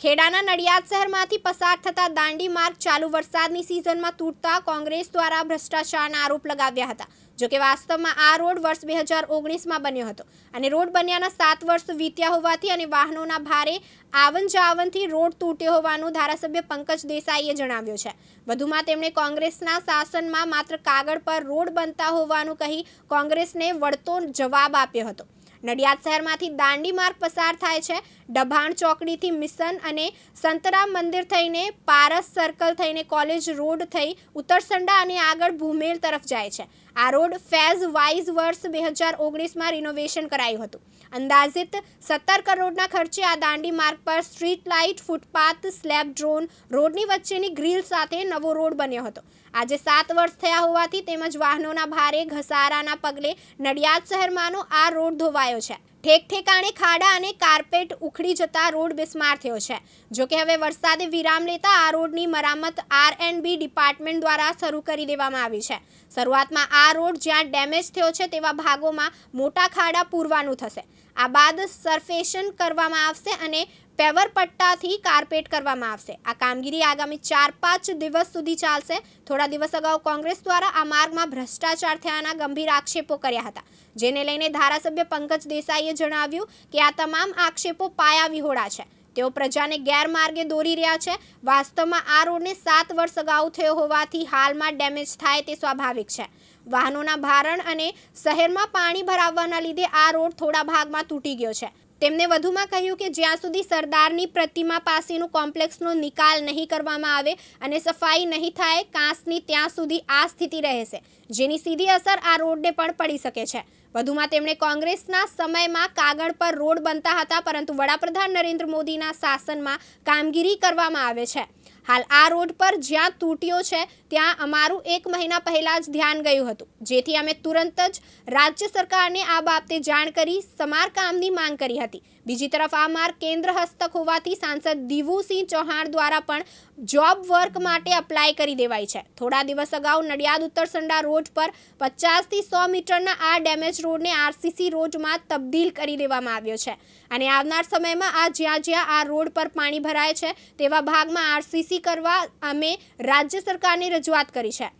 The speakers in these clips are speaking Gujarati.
ખેડાના નડિયાદ શહેરમાંથી પસાર થતા દાંડી માર્ગ ચાલુ વરસાદની સિઝનમાં તૂટતા કોંગ્રેસ દ્વારા ભ્રષ્ટાચારના આરોપ લગાવ્યા હતા જોકે વાસ્તવમાં આ રોડ વર્ષ બે હજાર ઓગણીસમાં બન્યો હતો. અને રોડ બન્યાના સાત વર્ષ વીત્યા હોવાથી અને વાહનોના ભારે આવન જાવનથી રોડ તૂટ્યો હોવાનું ધારાસભ્ય પંકજ દેસાઈએ જણાવ્યું છે. વધુમાં તેમણે કોંગ્રેસના શાસનમાં માત્ર કાગળ પર રોડ બનતા હોવાનું કહી કોંગ્રેસને વળતો જવાબ આપ્યો હતો. નડિયાદ શહેરમાંથી દાંડી માર્ગ પસાર થાય છે. ડભાણ ચોકડીથી મિશન અને સંતરામ મંદિર થઈને પારસ સર્કલ થઈને કોલેજ રોડ થઈ ઉત્તરસંડા અને આગળ ભૂમેલ તરફ જાય છે. આ રોડ ફેઝ વાઇઝ વર્ષ બે હજાર ઓગણીસમાં રિનોવેશન કરાયું હતું. અંદાજિત સત્તર કરોડના ખર્ચે આ દાંડી માર્ગ પર street light footpath slab drone રોડની વચ્ચેની ગ્રીલ સાથે નવો રોડ બન્યો હતો. આજે સાત વર્ષ થયા હોવાથી તેમજ વાહનોના ભારે ઘસારાના પગલે નડિયાદ શહેરમાંનો આ રોડ ધોવાયો છે. ઠેક ઠેકાણે ખાડા અને કાર્પેટ ઉખડી જતા રોડ બિસ્માર થયો છે. જોકે હવે વરસાદે વિરામ લેતા આ રોડની મરામત આર એન્ડ બી ડિપાર્ટમેન્ટ દ્વારા શરૂ કરી દેવામાં આવી છે. શરૂઆતમાં આ રોડ જ્યાં ડેમેજ થયો છે તેવા ભાગોમાં મોટા ખાડા પૂરવાનું થશે. આ બાદ સરફેશન કરવામાં આવશે અને પેવર પટ્ટાથી કાર્પેટ કરવામાં આવશે. આ કામગીરી આગામી ચાર પાંચ દિવસ સુધી ચાલશે. થોડા દિવસ અગાઉ કોંગ્રેસ દ્વારા આ માર્ગમાં ભ્રષ્ટાચાર થયાના ગંભીર આક્ષેપો કર્યા હતા. જેને લઈને ધારાસભ્ય પંકજ દેસાઈએ જણાવ્યું કે આ તમામ આક્ષેપો પાયા વિહોળા છે. તેઓ પ્રજાને ગેરમાર્ગે દોરી રહ્યા છે. વાસ્તવમાં આ રોડને સાત વર્ષ અગાઉ થયો હોવાથી હાલમાં ડેમેજ થાય તે સ્વાભાવિક છે. વાહનોના ભારણ અને શહેરમાં પાણી ભરાવવાના લીધે આ રોડ થોડા ભાગમાં તૂટી ગયો છે. તેમણે વધુમાં કહ્યું કે જ્યાં સુધી સરદારની પ્રતિમા પાસેનું કોમ્પ્લેક્સનો નિકાલ નહીં કરવામાં આવે અને સફાઈ નહીં થાય કાંસની ત્યાં સુધી આ સ્થિતિ રહેશે, જેની સીધી અસર આ રોડને પણ પડી શકે છે. વધુમાં તેમણે કોંગ્રેસના સમયમાં કાગળ પર રોડ બનતા હતા, પરંતુ વડાપ્રધાન નરેન્દ્ર મોદીના શાસનમાં કામગીરી કરવામાં આવે છે. હાલ આ રોડ પર જ્યાં તૂટ્યો છે, ત્યાં અમારું એક મહિના પહેલાં જ ધ્યાન ગયું હતું. જેથી અમે તુરંત જ રાજ્ય સરકારને આ બાબતે જાણ કરી, સમારકામની માંગ કરી હતી. બીજી તરફ આ માર્ગ કેન્દ્ર હસ્તક હોવાથી સાંસદ દીવુસિંહ ચૌહાણ દ્વારા પણ જોબ વર્ક માટે અપ્લાય કરી દેવાઈ છે. થોડા દિવસ અગાઉ નડિયાદ ઉત્તરસંડા રોડ પર પચાસથી સો મીટરના આ ડેમેજ રોડને આરસીસી રોડમાં તબદીલ કરી દેવામાં આવ્યો છે. અને આવનાર સમયમાં આ જ્યાં જ્યાં આ રોડ પર પાણી ભરાય છે, તેવા ભાગમાં આરસીસી કરવા અમે રાજ્ય સરકારને રજૂઆત કરી છે.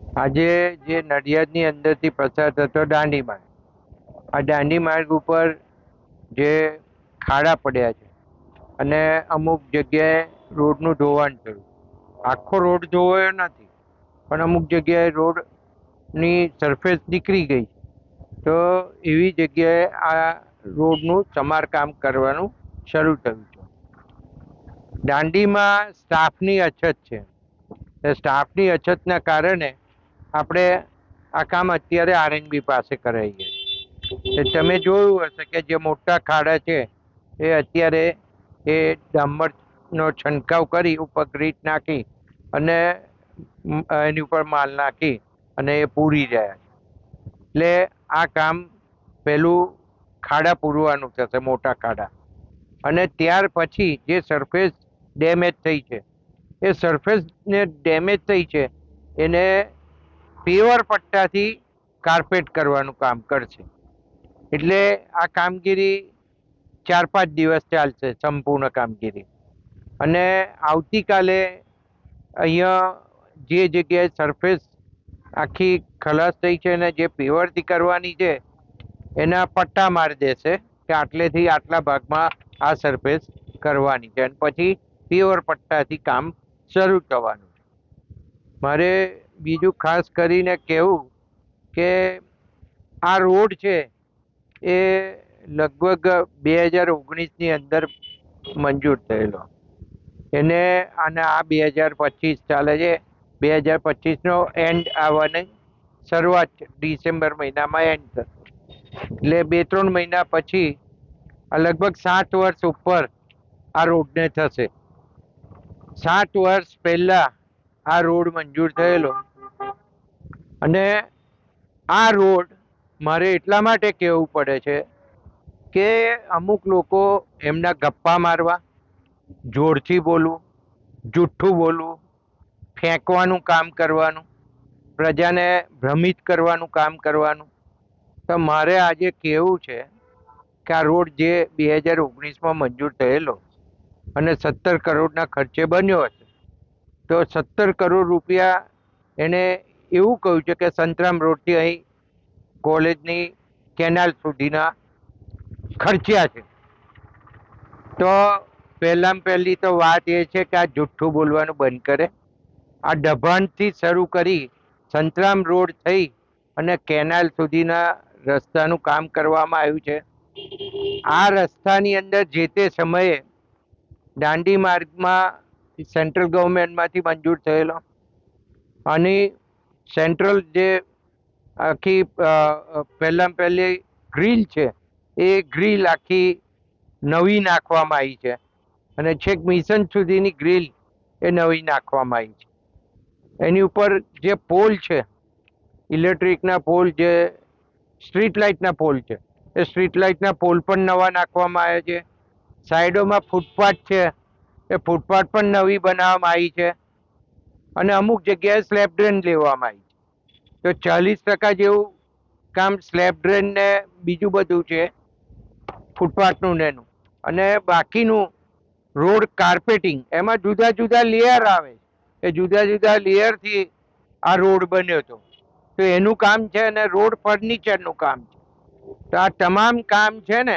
આજે જે નડિયાદની અંદરથી પસાર થતો દાંડી માર્ગ, આ દાંડી માર્ગ ઉપર જે ખાડા પડ્યા છે અને અમુક જગ્યાએ રોડનું ધોવાણ થયું. આખો રોડ ધોવાયો નથી, પણ અમુક જગ્યાએ રોડની સરફેસ નીકળી ગઈ. તો એવી જગ્યાએ આ રોડનું સમારકામ કરવાનું શરૂ થયું છે. દાંડીમાં સ્ટાફની અછત છે. સ્ટાફની અછતના કારણે આપણે આ કામ અત્યારે આરએનબી પાસે કરાવીએ છીએ. તમે જોયું હશે કે જે મોટા ખાડા છે, એ અત્યારે એ ડામરનો છંટકાવ કરી ઉપર ગ્રીટ નાખી અને એની ઉપર માલ નાખી અને એ પૂરી જાય. એટલે આ કામ પહેલું ખાડા પૂરવાનું થશે, મોટા ખાડા. અને ત્યાર પછી જે સરફેસ ડેમેજ થઈ છે, એ સરફેસને ડેમેજ થઈ છે, એને પેવર પટ્ટાથી કાર્પેટ કરવાનું કામ કરશે. એટલે આ કામગીરી ચાર પાંચ દિવસ ચાલશે, સંપૂર્ણ કામગીરી. અને આવતીકાલે અહીંયા જે જગ્યાએ સરફેસ આખી ખલાસ થઈ છે અને જે પેવરથી કરવાની છે, એના પટ્ટા મારી દેશે કે આટલેથી આટલા ભાગમાં આ સરફેસ કરવાની છે અને પછી પીવર પટ્ટાથી કામ શરૂ થવાનું છે. મારે બીજું ખાસ કરીને કહેવું કે આ રોડ છે એ લગભગ બે હજાર ઓગણીસની અંદર મંજૂર થયેલો. એને અને આ બે હજાર પચીસ ચાલે છે. બે હજાર પચીસનો એન્ડ આવવાની શરૂઆત ડિસેમ્બર મહિનામાં એન્ડ થશે. એટલે બે ત્રણ મહિના પછી લગભગ સાત વર્ષ ઉપર આ રોડને થશે. સાત વર્ષ પહેલાં આ રોડ મંજૂર થયેલો. અને આ રોડ મારે એટલા માટે કહેવું પડે છે કે અમુક લોકો એમના ગપ્પા મારવા જોરથી બોલવું, જુઠ્ઠું બોલવું, ફેંકવાનું કામ કરવાનું, પ્રજાને ભ્રમિત કરવાનું કામ કરવાનું. તો મારે આજે કહેવું છે કે આ રોડ જે બે હજાર ઓગણીસમાં મંજૂર થયેલો અને સત્તર કરોડના ખર્ચે બન્યો હશે, તો સત્તર કરોડ રૂપિયા એને એવું કહ્યું છે કે સંતરામ રોડથી અહીં કોલેજની કેનાલ સુધીના ખર્ચ્યા છે. તો પહેલાં પહેલી તો વાત એ છે કે આ જુઠ્ઠું બોલવાનું બંધ કરે. આ ડભાણથી શરૂ કરી સંતરામ રોડ થઈ અને કેનાલ સુધીના રસ્તાનું કામ કરવામાં આવ્યું છે. આ રસ્તાની અંદર જે તે સમયે દાંડી માર્ગમાં સેન્ટ્રલ ગવર્મેન્ટમાંથી મંજૂર થયેલો અને સેન્ટ્રલ જે આખી પહેલાં પહેલી ગ્રીલ છે, એ ગ્રીલ આખી નવી નાખવામાં આવી છે. અને છેક મિશન સુધીની ગ્રીલ એ નવી નાખવામાં આવી છે. એની ઉપર જે પોલ છે, ઇલેક્ટ્રિકના પોલ જે સ્ટ્રીટ લાઇટના પોલ છે, એ સ્ટ્રીટ લાઇટના પોલ પણ નવા નાખવામાં આવ્યા છે. સાઈડોમાં ફૂટપાથ છે, એ ફૂટપાથ પણ નવી બનાવવામાં આવી છે અને અમુક જગ્યાએ સ્લેબ ડ્રેન લેવામાં આવી છે. તો ચાલીસ ટકા જેવું કામ સ્લેબ ડ્રેન ને બીજું બધું છે, ફૂટપાથનું ને એનું. અને બાકીનું રોડ કાર્પેટિંગ એમાં જુદા જુદા લેયર આવે એ જુદા જુદા લેયરથી આ રોડ બન્યો હતો. તો એનું કામ છે અને રોડ ફર્નિચરનું કામ છે. તો આ તમામ કામ છે ને,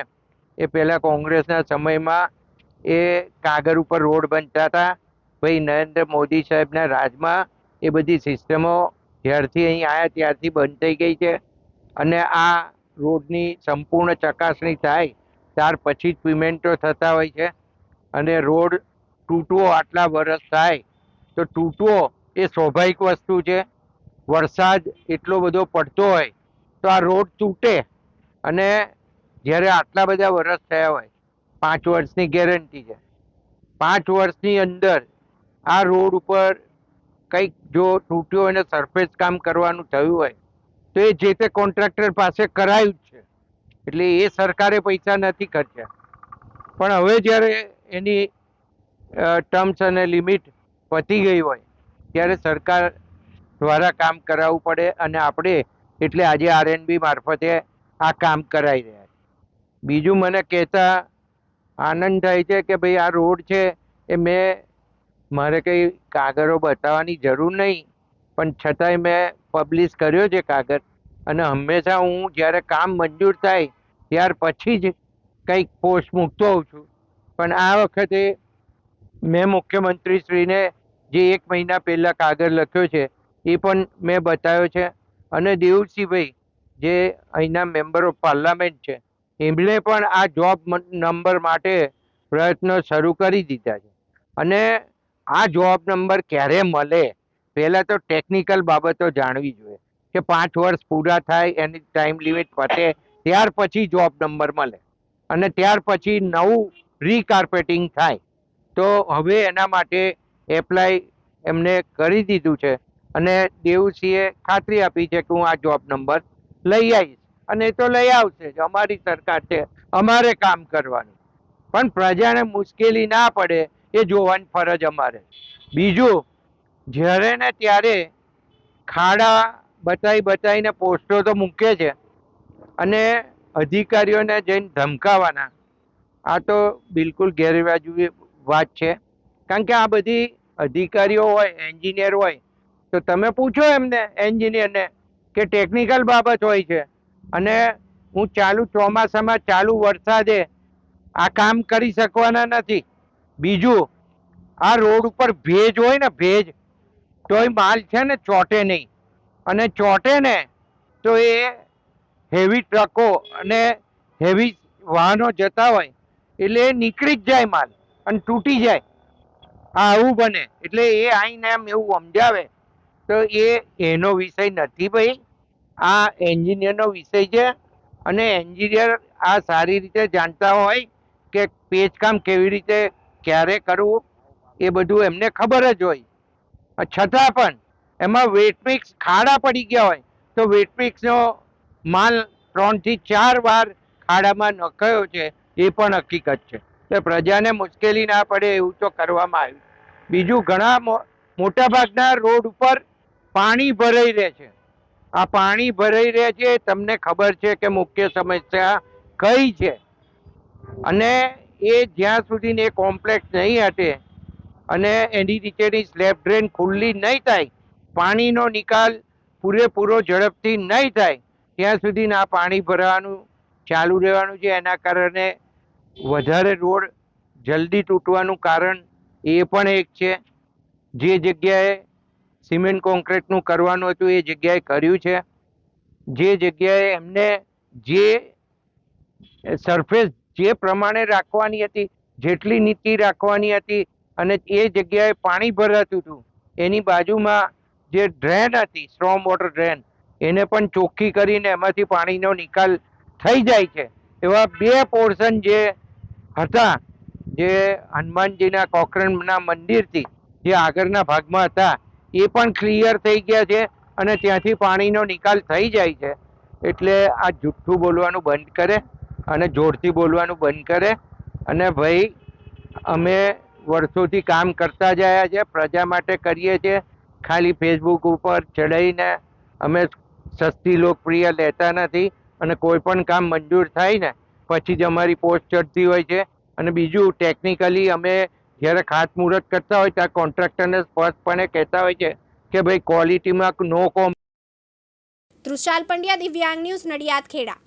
એ પહેલાં કોંગ્રેસના સમયમાં એ કાગળ ઉપર રોડ બનતા હતા. ભાઈ, નરેન્દ્ર મોદી સાહેબના રાજમાં એ બધી સિસ્ટમો જ્યારથી અહીં આવ્યા ત્યારથી બંધ થઈ ગઈ છે. અને આ રોડની સંપૂર્ણ ચકાસણી થાય, ત્યાર પછી જ પેમેન્ટો થતા હોય છે. અને રોડ તૂટવો આટલા વરસ થાય, તો તૂટવો એ સ્વાભાવિક વસ્તુ છે. વરસાદ એટલો બધો પડતો હોય, તો આ રોડ તૂટે. અને જ્યારે આટલા બધા વરસ થયા હોય, પાંચ વર્ષની ગેરંટી છે. પાંચ વર્ષની અંદર આ રોડ ઉપર કંઈક જો તૂટ્યો અને સરફેસ કામ કરવાનું થયું હોય, તો એ જે તે કોન્ટ્રાક્ટર પાસે કરાયું જ છે. એટલે એ સરકારે પૈસા નથી ખર્ચ્યા. પણ હવે જ્યારે એની ટર્મ્સ અને લિમિટ પતી ગઈ હોય, ત્યારે સરકાર દ્વારા કામ કરાવવું પડે અને આપણે એટલે આજે આરએનબી મારફતે આ કામ કરાવી રહ્યા છે. બીજું મને કહેતા આનંદ થાય છે કે ભાઈ આ રોડ છે એ મેં, મારે કંઈ કાગળો બતાવવાની જરૂર નહીં, પણ છતાંય મેં પબ્લિશ કર્યો છે કાગળ અને હંમેશા હું જ્યારે કામ મંજૂર થાય ત્યાર પછી જ કંઈક પોસ્ટ મૂકતો હોઉં છું. પણ આ વખતે મેં મુખ્યમંત્રીશ્રીને જે એક મહિના પહેલાં કાગળ લખ્યો છે, એ પણ મેં બતાવ્યો છે. અને દેવસિંહભાઈ જે અહીંના મેમ્બર ઓફ પાર્લામેન્ટ છે, એમણે પણ આ જોબ નંબર માટે પ્રયત્નો શરૂ કરી દીધા છે. અને આ જોબ નંબર ક્યારે મળે, પહેલાં તો ટેકનિકલ બાબતો જાણવી જોઈએ. કે પાંચ વર્ષ પૂરા થાય, એની ટાઈમ લિમિટ પતે ત્યાર પછી જોબ નંબર મળે. અને ત્યાર પછી નવું રીકાર્પેટિંગ થાય. તો હવે એના માટે એપ્લાય એમને કરી દીધું છે. અને દેવસિંહે ખાતરી આપી છે કે હું આ જોબ નંબર લઈ આવીશ. અને એ તો લઈ આવશે જ. અમારી સરકાર છે. અમારે કામ કરવાનું. પણ પ્રજાને મુશ્કેલી ના પડે એ જોવાની ફરજ અમારે. બીજું, જ્યારે ને ત્યારે ખાડા બતાવી બતાવીને પોસ્ટો તો મૂકે છે. અને અધિકારીઓને જઈને ધમકાવાના. આ તો બિલકુલ ગેરવાજબી વાત છે. કારણ કે આ બધી અધિકારીઓ હોય, એન્જિનિયર હોય, તો તમે પૂછો એમને, એન્જિનિયરને, કે ટેકનિકલ બાબત હોય છે. અને હું ચાલુ ચોમાસામાં ચાલુ વરસાદે આ કામ કરી શકવાના નથી. બીજું, આ રોડ ઉપર ભેજ હોય ને ભેજ, તોય માલ છે ને ચોટે નહીં. અને ચોટે ને, તો એ હેવી ટ્રકો અને હેવી વાહનો જતા હોય. એટલે એ નીકળી જ જાય માલ અને તૂટી જાય. આ આવું બને. એટલે એ આઈને એમ એવું સમજાવે તો એ એનો વિષય નથી ભાઈ. આ એન્જિનિયરનો વિષય છે અને એન્જિનિયર આ સારી રીતે જાણતા હોય કે પેચકામ કેવી રીતે ક્યારે કરવું એ બધું એમને ખબર જ હોય. છતાં પણ એમાં વેટમિક્સ ખાડા પડી ગયા હોય તો વેટમિક્સનો માલ ત્રણથી ચાર વાર ખાડામાં નખાયો છે એ પણ હકીકત છે. એટલે પ્રજાને મુશ્કેલી ના પડે એવું તો કરવામાં આવ્યું. બીજું, ઘણા મો- મોટા રોડ ઉપર પાણી ભરાઈ રહે છે. આ પાણી ભરાઈ રહે છે, તમને ખબર છે કે મુખ્ય સમસ્યા કઈ છે? અને એ જ્યાં સુધી એ કોમ્પ્લેક્સ નહીં હટે અને એની નીચેની સ્લેબ ડ્રેન ખુલ્લી નહીં થાય, પાણીનો નિકાલ પૂરેપૂરો ઝડપથી નહીં થાય, ત્યાં સુધી આ પાણી ભરવાનું ચાલુ રહેવાનું છે. એના કારણે વધારે રોડ જલ્દી તૂટવાનું કારણ એ પણ એક છે. જે જગ્યાએ સિમેન્ટ કોન્ક્રીટનું કરવાનું હતું એ જગ્યાએ કર્યું છે. જે જગ્યાએ એમને જે સરફેસ જે પ્રમાણે રાખવાની હતી, જેટલી નીતિ રાખવાની હતી અને એ જગ્યાએ પાણી ભરાતું હતું, એની બાજુમાં જે ડ્રેન હતી સ્ટ્રોમ વોટર ડ્રેન એને પણ ચોખ્ખી કરીને એમાંથી પાણીનો નિકાલ થઈ જાય છે. એવા બે પોર્શન જે હતા, જે હનુમાનજીના કોકરણના મંદિરથી જે આગળના ભાગમાં હતા, એ પણ ક્લિયર થઈ ગયા છે અને ત્યાંથી પાણીનો નિકાલ થઈ જાય છે. એટલે આ જુઠ્ઠું બોલવાનું બંધ કરે અને જોરથી બોલવાનું બંધ કરે અને ભાઈ, અમે વર્ષોથી કામ કરતા જયા છે, પ્રજા માટે કરીએ છીએ ખાલી ફેસબુક ઉપર ચડાવીને અમે સસ્તી લોકપ્રિય લેતા નથી અને કોઈ પણ કામ મંજૂર થાય ને પછી જ અમારી પોસ્ટ ચડતી હોય છે. અને બીજું ટેકનિકલી અમે જ્યારે ખાતમુહૂર્ત કરતા હોય ત્યારે કોન્ટ્રાક્ટરને સ્પષ્ટપણે કહેતા હોય છે કે ભાઈ ક્વોલિટીમાં નો કોમ તૃષાલ પંડ્યા, દિવ્યાંગ ન્યૂઝ નડિયાદ ખેડા.